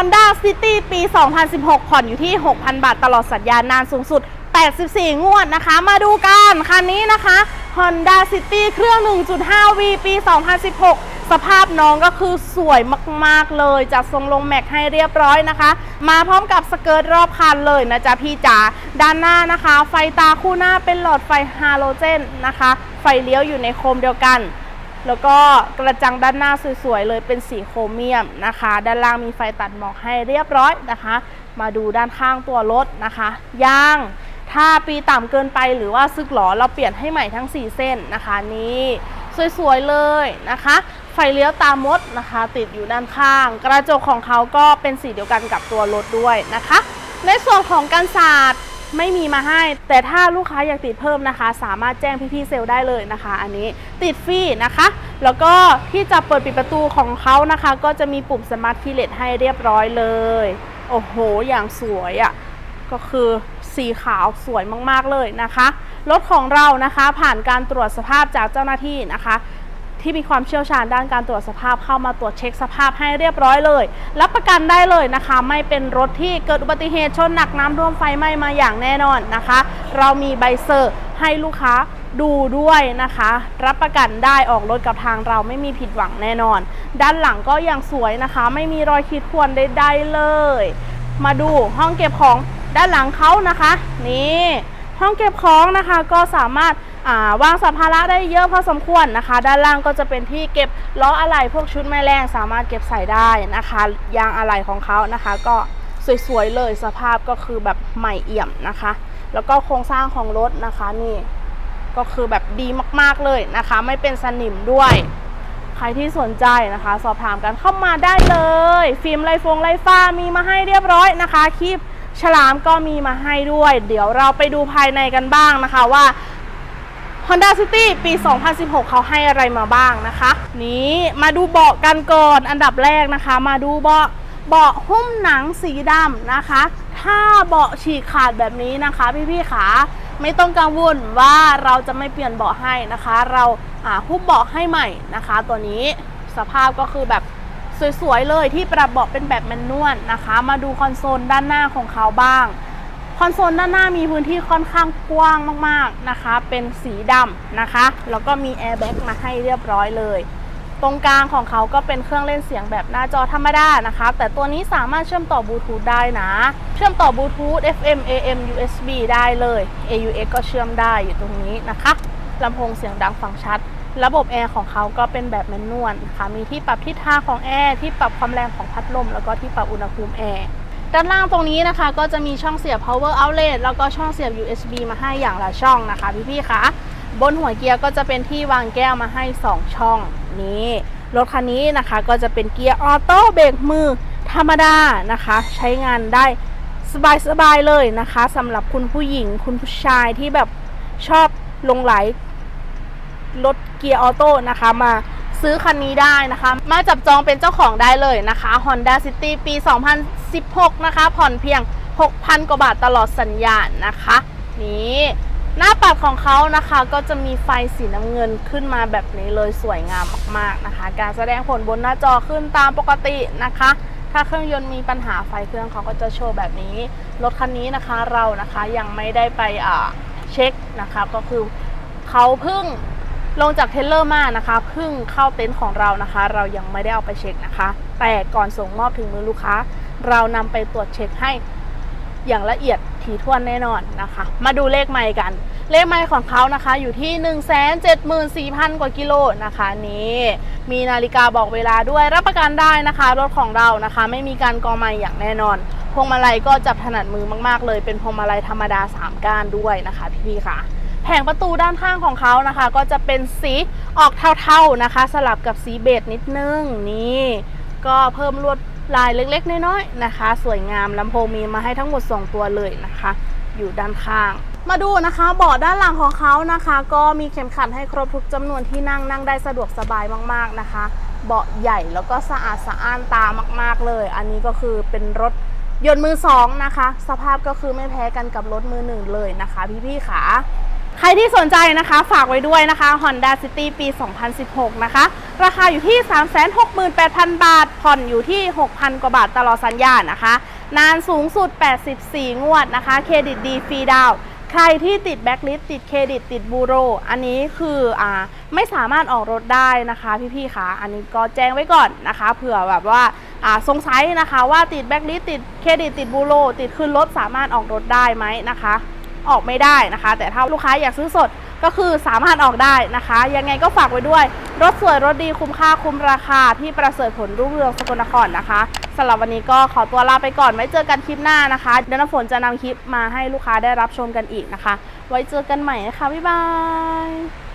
Honda City ปี 2016 ผ่อนอยู่ที่ 6,000 บาทตลอดสัญญานานสูงสุด 84 งวดนะคะ มาดูกันคันนี้นะคะ Honda City เครื่อง 1.5V ปี 2016 สภาพน้องก็คือสวยมาก ๆ เลย จัดทรงลงแม็กให้เรียบร้อยนะคะ มาพร้อมกับสเกิร์ตรอบคันเลยนะจ๊ะพี่จ๋า ด้านหน้านะคะ ไฟตาคู่หน้าเป็นหลอดไฟฮาโลเจนนะคะ ไฟเลี้ยวอยู่ในโคมเดียวกัน แล้วก็กระจังด้านหน้าสวยๆเลยเป็นสีโครเมียมนะคะ ด้านล่างมีไฟตัดหมอกให้เรียบร้อยนะคะ มาดูด้านข้างตัวรถนะคะยางถ้าปีต่ำเกินไปหรือว่าซึกหรอเราเปลี่ยนให้ใหม่ทั้ง 4 เส้นนะคะนี่สวยๆเลยนะคะ ไฟเลี้ยวตามมดนะคะ ติดอยู่ด้านข้าง กระจกของเขาก็เป็นสีเดียวกันกับตัวรถด้วยนะคะ ในส่วนของกันศาสตร์ ไม่มีมาให้ แต่ถ้าลูกค้าอยากติดเพิ่มนะคะ สามารถแจ้งพี่ๆเซลล์ได้เลยนะคะ อันนี้ติดฟรีนะคะ แล้วก็ที่จะเปิดปิดประตูของเขานะคะ ก็จะมีปุ่มสมาร์ทคีเลสให้เรียบร้อยเลย โอ้โห อย่างสวยอะ่ะก็คือสีขาวสวยมากๆเลยนะคะ รถของเรานะคะผ่านการตรวจสภาพจากเจ้าหน้าที่นะคะ ที่มีความเชี่ยวชาญด้านการตรวจสภาพเข้ามาตรวจเช็คสภาพให้เรียบร้อยเลย รับประกันได้เลยนะคะ ไม่เป็นรถที่เกิดอุบัติเหตุชนหนักน้ำท่วมไฟไหม้มาอย่างแน่นอนนะคะ เรามีใบเซอร์ให้ลูกค้าดูด้วยนะคะ รับประกันได้ออกรถกับทางเราไม่มีผิดหวังแน่นอน ด้านหลังก็ยังสวยนะคะ ไม่มีรอยขีดข่วนใดๆเลย มาดูห้องเก็บของด้านหลังเขานะคะ นี่ห้องเก็บของนะคะก็สามารถ วางสัมภาระได้เยอะพอสมควรนะคะ ด้านล่างก็จะเป็นที่เก็บล้ออะไหล่พวกชุดแม่แรงสามารถเก็บใส่ได้นะคะ ยางอะไหล่ของเขานะคะ ก็สวยๆเลยสภาพก็คือแบบใหม่เอี่ยมนะคะ แล้วก็โครงสร้างของรถนะคะนี่ก็คือแบบดีมากๆเลยนะคะ ไม่เป็นสนิมด้วย ใครที่สนใจนะคะ สอบถามกันเข้ามาได้เลย ฟิล์มไลฟงไลฟ้ามีมาให้เรียบร้อยนะคะคลิปฉลามก็มีมาให้ด้วย เดี๋ยวเราไปดูภายในกันบ้างนะคะว่า Honda City ปี 2016 เขาให้อะไรมาบ้างนะคะ นี้มาดูเบาะกันก่อนอันดับแรกนะคะ มาดูเบาะเบาะหุ้มหนังสีดำนะคะ ถ้าเบาะฉีกขาดแบบนี้นะคะ พี่ๆขาไม่ต้องกังวลว่าเราจะไม่เปลี่ยนเบาะให้นะคะ เราอ่าหุ้มเบาะให้ใหม่นะคะ ตัวนี้สภาพก็คือแบบสวยๆเลยที่ปรับเบาะเป็นแบบแมนนวลนะคะ มาดูคอนโซลด้านหน้าของเขาบ้าง คอนโซลด้านหน้ามีพื้นที่ค่อนข้างกว้างมากๆนะคะ เป็นสีดำนะคะ แล้วก็มีแอร์แบ็กมาให้เรียบร้อยเลย ตรงกลางของเขาก็เป็นเครื่องเล่นเสียงแบบหน้าจอธรรมดานะคะ แต่ตัวนี้สามารถเชื่อมต่อบลูทูธได้นะ เชื่อมต่อบลูทูธ FM AM USB ได้เลย AUX ก็เชื่อมได้อยู่ตรงนี้นะคะลำโพงเสียงดังฟังชัด ระบบแอร์ของเขาก็เป็นแบบแมนนวลนะคะมีที่ปรับทิศทางของแอร์ ที่ปรับความแรงของพัดลม แล้วก็ที่ปรับอุณหภูมิแอร์ ด้านล่างตรงนี้นะคะก็จะมีช่องเสียบ power outlet แล้วก็ช่องเสียบ USB มาให้อย่างละช่องนะคะพี่ๆคะบนหัวเกียร์ก็จะเป็นที่วางแก้วมาให้ 2 ช่องนี้รถคันนี้นะคะก็จะเป็นเกียร์ออโต้เบรกมือธรรมดานะคะ ใช้งานได้สบายๆเลยนะคะสำหรับคุณผู้หญิงคุณผู้ชายที่แบบชอบลงไหลรถเกียร์ออโต้นะคะมา ซื้อคันนี้ได้นะคะ มาจับจองเป็นเจ้าของได้เลยนะคะ Honda City ปี 2016 นะคะ ผ่อนเพียง 6,000 กว่าบาทตลอดสัญญาณนะคะ นี่หน้าปัดของเขานะคะก็จะมีไฟสีน้ำเงินขึ้นมาแบบนี้เลยสวยงามมากๆนะคะ การแสดงผลบนหน้าจอขึ้นตามปกตินะคะ ถ้าเครื่องยนต์มีปัญหาไฟเครื่องเขาก็จะโชว์แบบนี้ รถคันนี้นะคะเรานะคะยังไม่ได้ไปอ่าเช็คนะคะก็คือเขาเพิ่ง ลงจากเทเลอร์มานะคะเพิ่งเข้าเต็นท์ของเรานะคะ เรายังไม่ได้เอาไปเช็คนะคะ แต่ก่อนส่งมอบถึงมือลูกค้า เรานำไปตรวจเช็คให้อย่างละเอียดถี่ถ้วนแน่นอนนะคะ มาดูเลขไมล์กัน เลขไมล์ของเขานะคะอยู่ที่ 174,000 กว่ากิโลนะคะนี่มีนาฬิกาบอกเวลาด้วยรับประกันได้นะคะ รถของเรานะคะ ไม่มีการกองไมล์อย่างแน่นอน พวงมาลัยก็จับถนัดมือมากๆ เลยเป็นพวงมาลัยธรรมดา 3ก้านด้วยนะคะพี่ๆค่ะ ผงประตูด้านข้างของเขานะคะ ก็จะเป็นสีออกเทาๆนะคะ สลับกับสีเบจนิดนึงนี่ก็เพิ่มลวดลายเล็กๆ น้อยๆนะคะ สวยงามลำโพงมีมาให้ทั้งหมด 2 ตัวเลยนะคะ อยู่ด้านข้าง มาดูนะคะเบาะด้านหลังของเขานะคะ ก็มีเข็มขัดให้ครบทุกจำนวนที่นั่งนั่งได้สะดวกสบายมากๆนะคะ เบาะใหญ่แล้วก็สะอาดสะอ้านตามากๆเลย อันนี้ก็คือเป็นรถยนต์มือสองนะคะ สภาพก็คือไม่แพ้กันกับรถมือหนึ่งเลยนะคะ พี่ๆขา ใครที่สนใจนะคะฝากไว้ด้วยนะคะ Honda City ปี 2016 นะคะ ราคาอยู่ที่ 368,000 บาท ผ่อนอยู่ที่ 6,000 กว่าบาทตลอดสัญญานะคะ นานสูงสุด 84 งวดนะคะ เครดิตดีฟรีดาวน์ใครที่ติดแบ็คลิสติดเครดิตติดบูโร อันนี้คืออ่าไม่สามารถออกรถได้นะคะพี่ๆคะอันนี้ก็แจ้งไว้ก่อนนะคะ เผื่อแบบว่าอ่าสงสัยนะคะว่าติดแบ็คลิสติดเครดิตติดบูโร ติดคืนรถสามารถออกรถได้ไหมนะคะ ออกไม่ได้นะคะ แต่ถ้าลูกค้าอยากซื้อสดก็คือสามารถออกได้นะคะ ยังไงก็ฝากไว้ด้วย รถสวยรถดีคุ้มค่าคุ้มราคาที่ประเสริฐผลรุ่งเรืองสกลนครนะคะสำหรับวันนี้ก็ขอตัวลาไปก่อนไว้เจอกันคลิปหน้านะคะเดี๋ยวน้ำฝนจะนำคลิปมาให้ลูกค้าได้รับชมกันอีกนะคะ ไว้เจอกันใหม่นะคะบ๊ายบาย